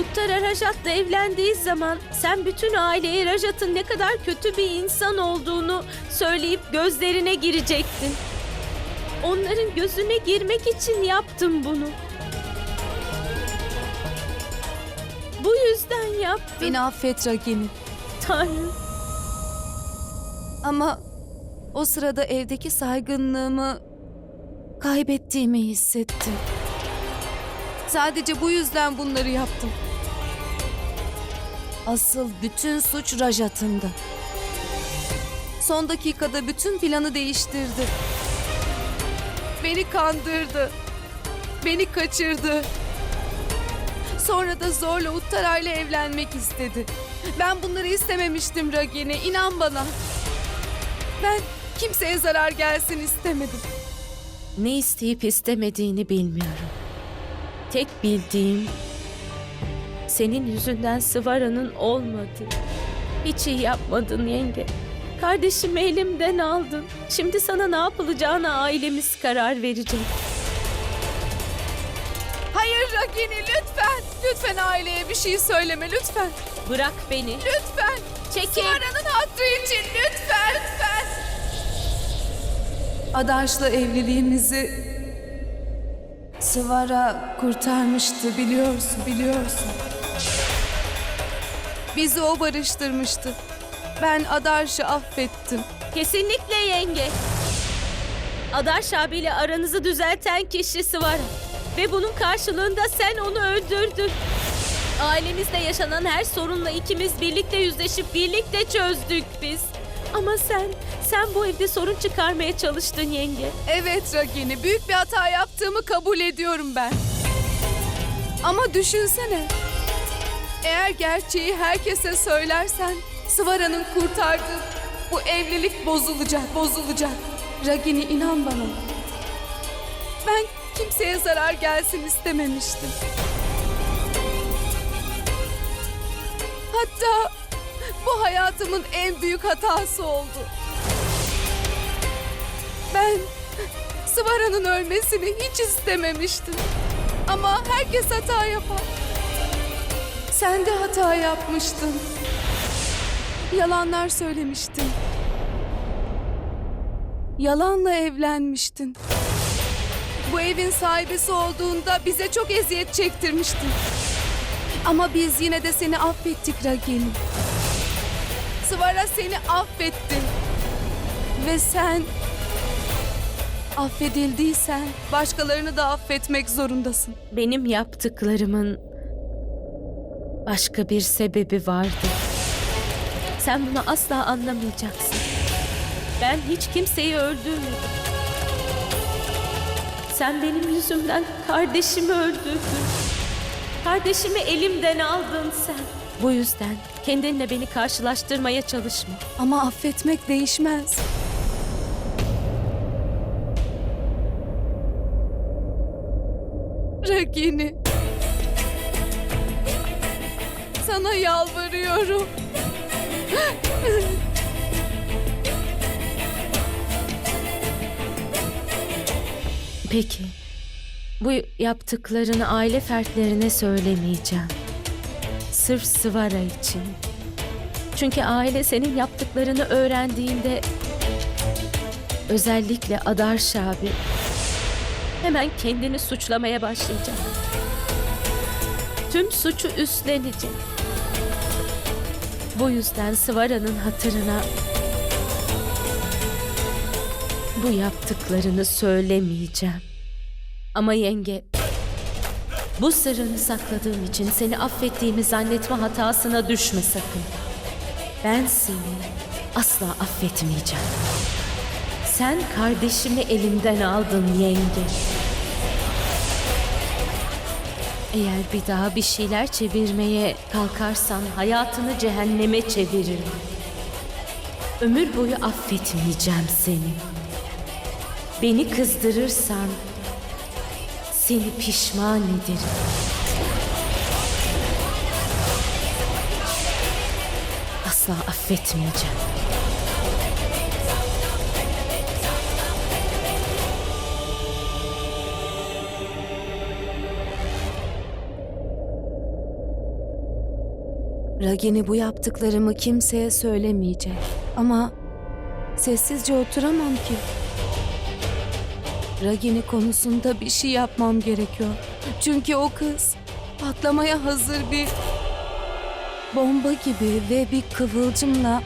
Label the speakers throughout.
Speaker 1: Uttara Rajat'la evlendiği zaman sen bütün aileye Rajat'ın ne kadar kötü bir insan olduğunu söyleyip gözlerine girecektin. Onların gözüne girmek için yaptım bunu. Bu yüzden yaptım.
Speaker 2: Beni affet Ragini.
Speaker 1: Tanrım.
Speaker 2: Ama o sırada evdeki saygınlığımı kaybettiğimi hissettim. Sadece bu yüzden bunları yaptım. Asıl bütün suç Rajat'ında. Son dakikada bütün planı değiştirdi. Beni kandırdı. Beni kaçırdı. Sonra da zorla Uttara ile evlenmek istedi. Ben bunları istememiştim Ragini. İnan bana. Ben kimseye zarar gelsin istemedim.
Speaker 1: Ne isteyip istemediğini bilmiyorum. Tek bildiğim senin yüzünden Sıvara'nın olmadı. Hiç iyi yapmadın yenge. Kardeşimi elimden aldın. Şimdi sana ne yapılacağına ailemiz karar verecek.
Speaker 2: Hayır Ragini lütfen. Lütfen aileye bir şey söyleme lütfen.
Speaker 1: Bırak beni.
Speaker 2: Lütfen.
Speaker 1: Çekil.
Speaker 2: Svara'nın hatrı için lütfen. Lütfen. Adaş'la evliliğimizi Sıvara kurtarmıştı biliyorsun biliyorsun. Bizi o barıştırmıştı. Ben Adarş'ı affettim.
Speaker 1: Kesinlikle yenge. Adaş abiyle aranızı düzelten kişi Sıvara. Ve bunun karşılığında sen onu öldürdün. Ailemizde yaşanan her sorunla ikimiz birlikte yüzleşip birlikte çözdük biz. Ama sen, sen bu evde sorun çıkarmaya çalıştın yenge.
Speaker 2: Evet Ragini, büyük bir hata yaptığımı kabul ediyorum ben. Ama düşünsene. Eğer gerçeği herkese söylersen Sıvara'nın kurtardığı bu evlilik bozulacak, bozulacak. Ragini inan bana. Ben kimseye zarar gelsin istememiştim. Hatta bu hayatımın en büyük hatası oldu. Ben Sıvara'nın ölmesini hiç istememiştim. Ama herkes hata yapar. Sen de hata yapmıştın. Yalanlar söylemiştin. Yalanla evlenmiştin. Bu evin sahibisi olduğunda bize çok eziyet çektirmiştin. Ama biz yine de seni affettik Ragini. Sıvara seni affetti. Ve sen affedildiysen başkalarını da affetmek zorundasın.
Speaker 1: Benim yaptıklarımın başka bir sebebi vardı. Sen bunu asla anlamayacaksın. Ben hiç kimseyi öldürmedim. Sen benim yüzümden kardeşimi öldürdün. Kardeşimi elimden aldın sen. Bu yüzden kendinle beni karşılaştırmaya çalışma.
Speaker 2: Ama affetmek değişmez. Ragini. Sana yalvarıyorum.
Speaker 1: Peki. Bu yaptıklarını aile fertlerine söylemeyeceğim. Sırf Sıvara için. Çünkü aile senin yaptıklarını öğrendiğinde özellikle Adarş abi hemen kendini suçlamaya başlayacak. Tüm suçu üstlenecek. Bu yüzden Sıvara'nın hatırına bu yaptıklarını söylemeyeceğim. Ama yenge, bu sırrını sakladığım için seni affettiğimi zannetme hatasına düşme sakın. Ben seni asla affetmeyeceğim. Sen kardeşimi elimden aldın yenge. Eğer bir daha bir şeyler çevirmeye kalkarsan hayatını cehenneme çeviririm. Ömür boyu affetmeyeceğim seni. Beni kızdırırsan seni pişman ederim. Asla affetmeyeceğim.
Speaker 2: Ragini bu yaptıklarımı kimseye söylemeyecek. Ama sessizce oturamam ki. Ragini konusunda bir şey yapmam gerekiyor. Çünkü o kız patlamaya hazır bir bomba gibi ve bir kıvılcımla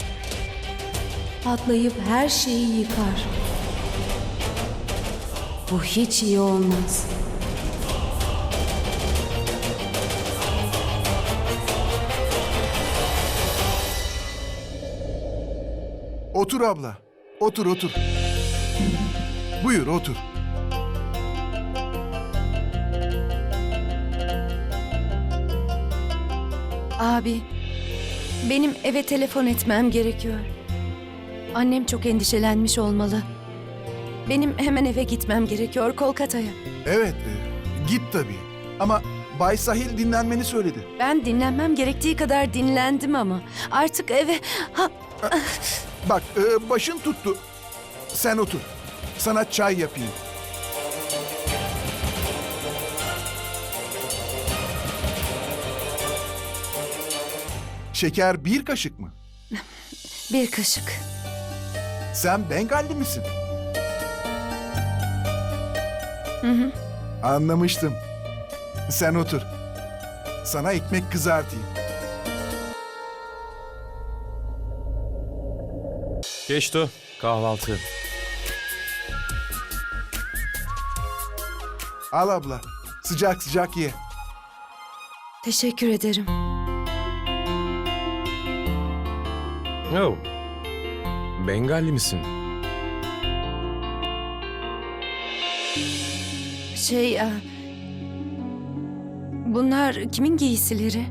Speaker 2: patlayıp her şeyi yıkar. Bu hiç iyi olmaz.
Speaker 3: Otur abla. Otur otur. Buyur otur.
Speaker 2: Abi, benim eve telefon etmem gerekiyor. Annem çok endişelenmiş olmalı. Benim hemen eve gitmem gerekiyor Kolkata'ya.
Speaker 3: Evet e, git tabii. Ama Bay Sahil dinlenmeni söyledi.
Speaker 2: Ben dinlenmem gerektiği kadar dinlendim ama artık eve... Ha,
Speaker 3: Bak e, başın tuttu. Sen otur. Sana çay yapayım. Şeker bir kaşık mı?
Speaker 2: bir kaşık.
Speaker 3: Sen Bengalli misin?
Speaker 2: Hı hı.
Speaker 3: Anlamıştım. Sen otur. Sana ekmek kızartayım.
Speaker 4: Geçti. Kahvaltı.
Speaker 3: Al abla. Sıcak sıcak ye.
Speaker 2: Teşekkür ederim.
Speaker 4: Oh. Bengalli misin?
Speaker 2: Şey... e, Bunlar kimin giysileri?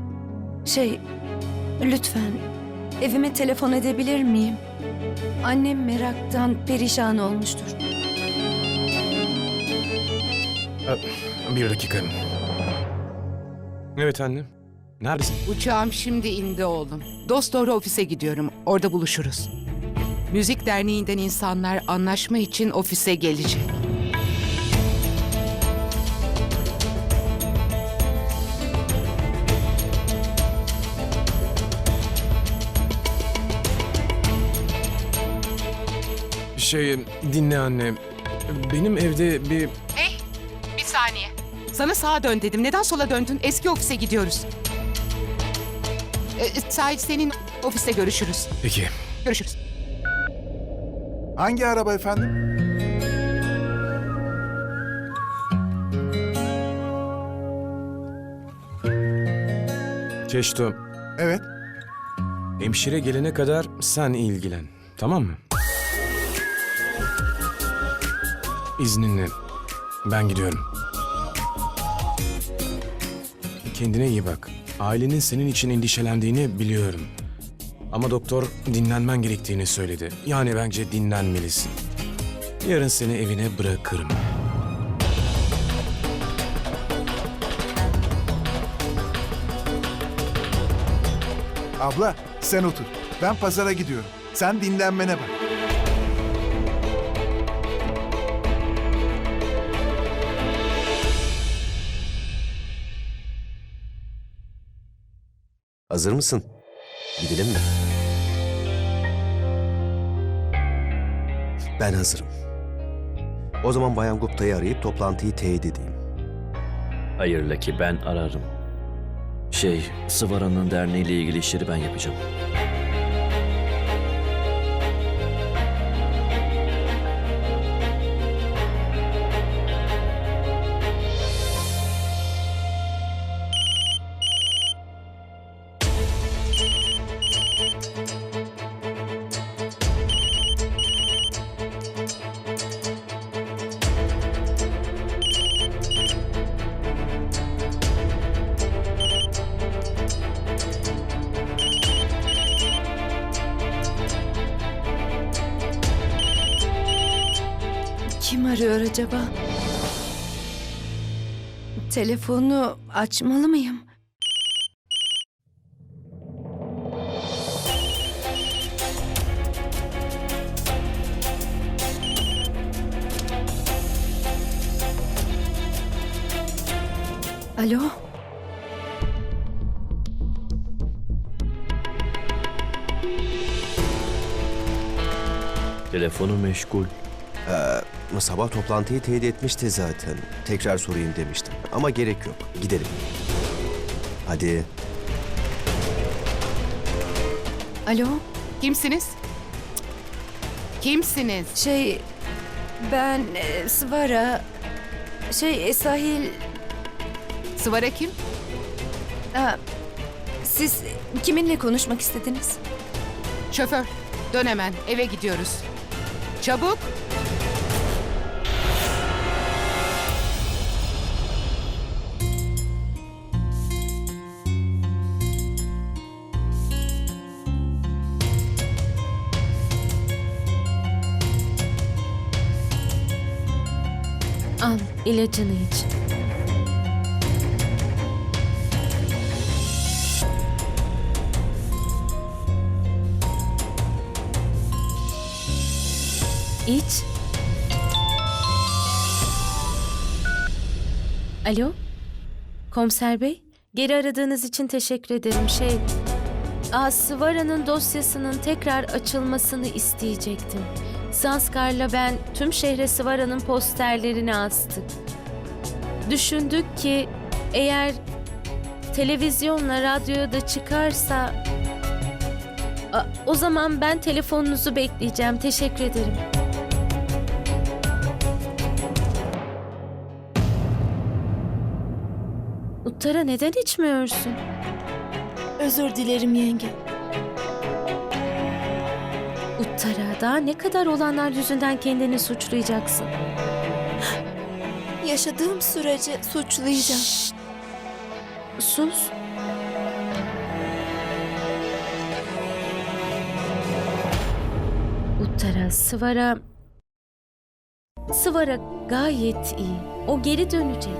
Speaker 2: Şey... Lütfen evime telefon edebilir miyim? Annem meraktan perişan olmuştur.
Speaker 4: Bir dakika. Evet anne. Neredesin?
Speaker 5: Uçağım şimdi indi oğlum. Dost doğru ofise gidiyorum. Orada buluşuruz. Müzik derneğinden insanlar anlaşma için ofise gelecek.
Speaker 4: Şey dinle anne. Benim evde bir...
Speaker 5: Hey, bir saniye. Sana sağa dön dedim. Neden sola döndün? Eski ofise gidiyoruz. Ee, Sahil senin ofiste görüşürüz.
Speaker 4: Peki.
Speaker 5: Görüşürüz.
Speaker 3: Hangi araba efendim?
Speaker 4: Keşto.
Speaker 3: Evet.
Speaker 4: Hemşire gelene kadar sen ilgilen. Tamam mı? İzninle. Ben gidiyorum. Kendine iyi bak. Ailenin senin için endişelendiğini biliyorum. Ama doktor dinlenmen gerektiğini söyledi. Yani bence dinlenmelisin. Yarın seni evine bırakırım.
Speaker 3: Abla sen otur. Ben pazara gidiyorum. Sen dinlenmene bak.
Speaker 6: Hazır mısın? Gidelim mi? Ben hazırım. O zaman Bayan Gupta'yı arayıp toplantıyı teyit edeyim.
Speaker 7: Hayır Lucky ben ararım. Şey, Sıvara'nın derneğiyle ilgili işleri ben yapacağım.
Speaker 2: acaba? Telefonu açmalı mıyım? Alo?
Speaker 7: Telefonu meşgul.
Speaker 6: Sabah toplantıyı teyit etmişti zaten. Tekrar sorayım demiştim. Ama gerek yok. Gidelim. Hadi.
Speaker 2: Alo,
Speaker 5: Kimsiniz? Kimsiniz?
Speaker 2: şey ben e, Svara şey e, sahil
Speaker 5: Sıvara kim?
Speaker 2: Aa, siz kiminle konuşmak istediniz?
Speaker 5: Şoför. Dön hemen. Eve gidiyoruz. Çabuk.
Speaker 1: İlacını iç. İç. Alo? Komiser Bey, geri aradığınız için teşekkür ederim. Şey, Aa, Sıvara'nın dosyasının tekrar açılmasını isteyecektim. Sanskar'la ben tüm şehre Sıvara'nın posterlerini astık. Düşündük ki eğer televizyonla radyoya da çıkarsa... O zaman ben telefonunuzu bekleyeceğim. Teşekkür ederim. Uttara neden içmiyorsun?
Speaker 8: Özür dilerim yenge.
Speaker 1: Uttara daha ne kadar olanlar yüzünden kendini suçlayacaksın?
Speaker 8: Yaşadığım sürece suçlayacağım.
Speaker 1: Şşt! Sus. Uttara, Sıvara... Sıvara gayet iyi. O geri dönecek.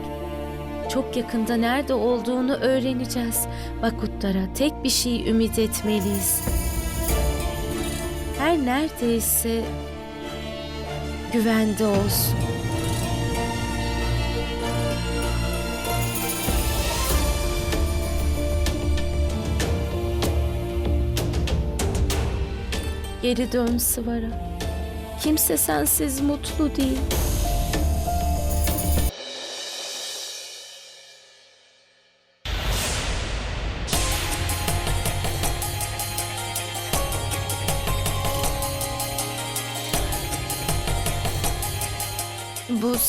Speaker 1: Çok yakında nerede olduğunu öğreneceğiz. Bak Uttara, tek bir şey ümit etmeliyiz. Her neredeyse güvende olsun. Geri dön Sıvara. Kimse sensiz mutlu değil.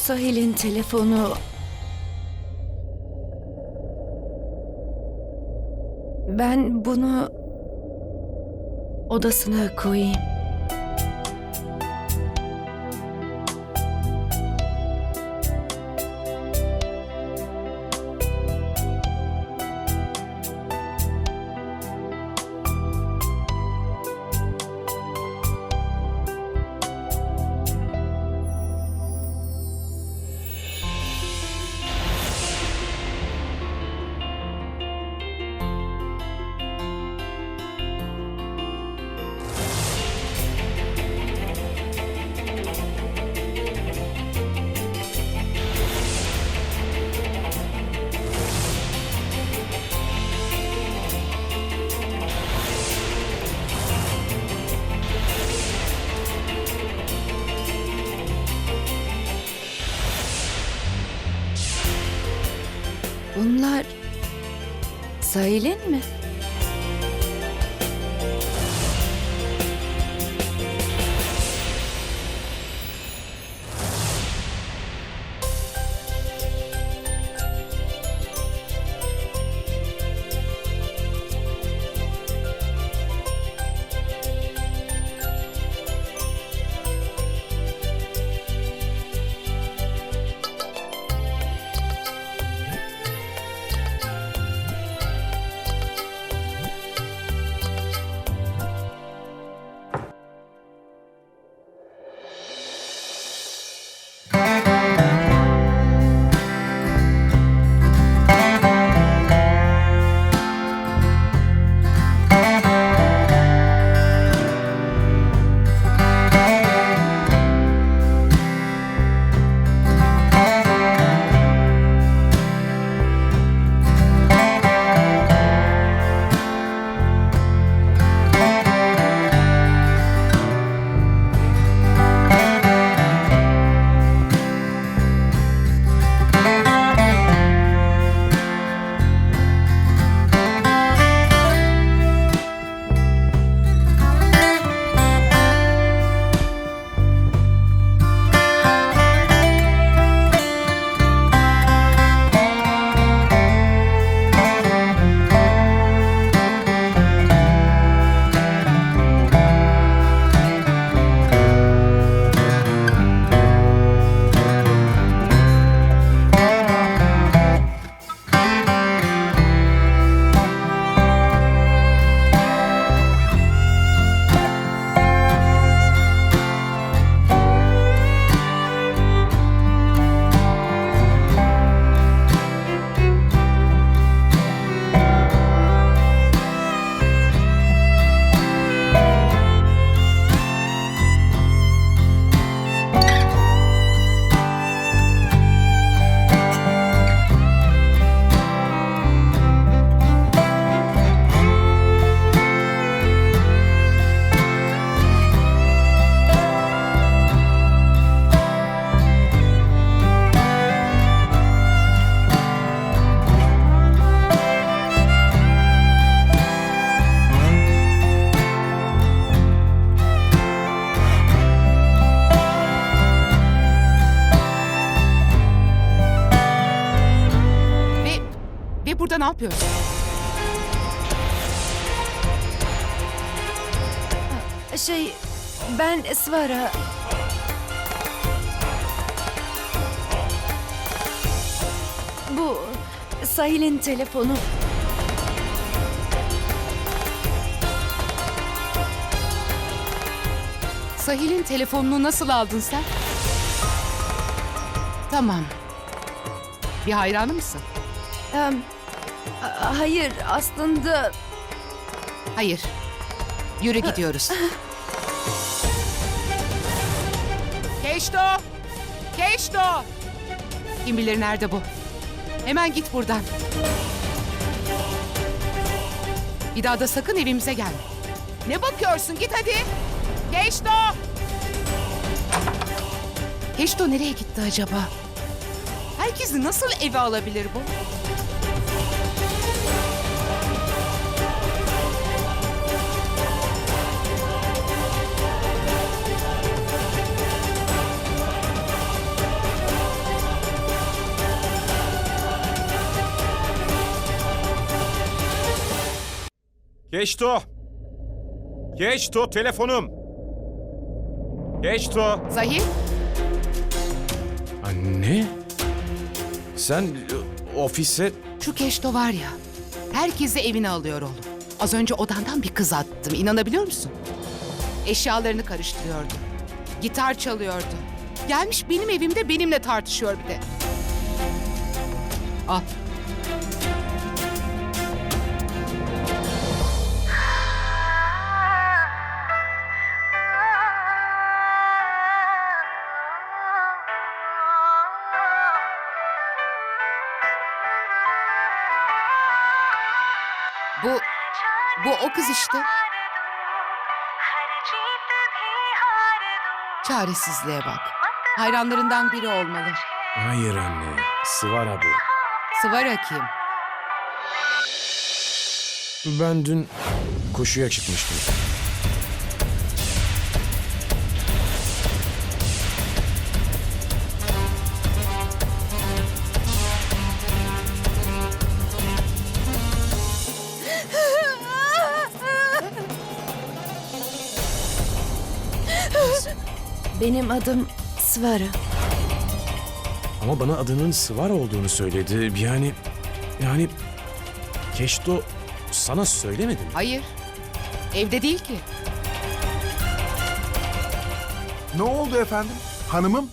Speaker 8: Sahil'in telefonu... Ben bunu odasına koyayım. Bunlar Sahil'in mi?
Speaker 5: Ne yapıyorsun?
Speaker 2: Şey, ben Svara. Bu Sahil'in telefonu.
Speaker 5: Sahil'in telefonunu nasıl aldın sen? Tamam. Bir hayranı mısın?
Speaker 2: Em, a- hayır, aslında
Speaker 5: Hayır. Yürü gidiyoruz. Keşto! Keşto! Kim bilir nerede bu? Hemen git buradan. Bir daha da sakın evimize gelme. Ne bakıyorsun? Git hadi. Keşto! Keşto nereye gitti acaba? Herkesi nasıl eve alabilir bu?
Speaker 4: Geçto! Geçto telefonum! Geçto!
Speaker 5: Zahir?
Speaker 4: Anne? Sen e, ofise...
Speaker 5: Şu Keşto var ya, herkesi evine alıyor oğlum. Az önce odandan bir kız attım, inanabiliyor musun? Eşyalarını karıştırıyordu. Gitar çalıyordu. Gelmiş benim evimde benimle tartışıyor bir de. Al. Bu o kız işte. Çaresizliğe bak. Hayranlarından biri olmalı.
Speaker 4: Hayır anne, Sıvara bu.
Speaker 5: Sıvara kim?
Speaker 4: Ben dün koşuya çıkmıştım.
Speaker 2: Benim adım Svara.
Speaker 4: Ama bana adının Sıvar olduğunu söyledi. Yani... Yani... Keşto sana söylemedi mi?
Speaker 5: Hayır. Evde değil ki.
Speaker 3: Ne oldu efendim? Hanımım?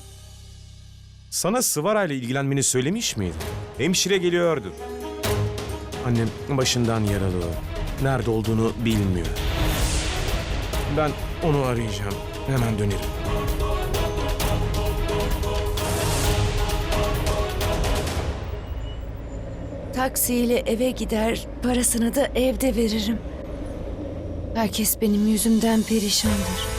Speaker 4: Sana Sıvara ile ilgilenmeni söylemiş miydi? Hemşire geliyordur. Annem başından yaralı. Nerede olduğunu bilmiyor. Ben onu arayacağım. Hemen dönerim.
Speaker 2: Taksiyle eve gider, parasını da evde veririm. Herkes benim yüzümden perişandır.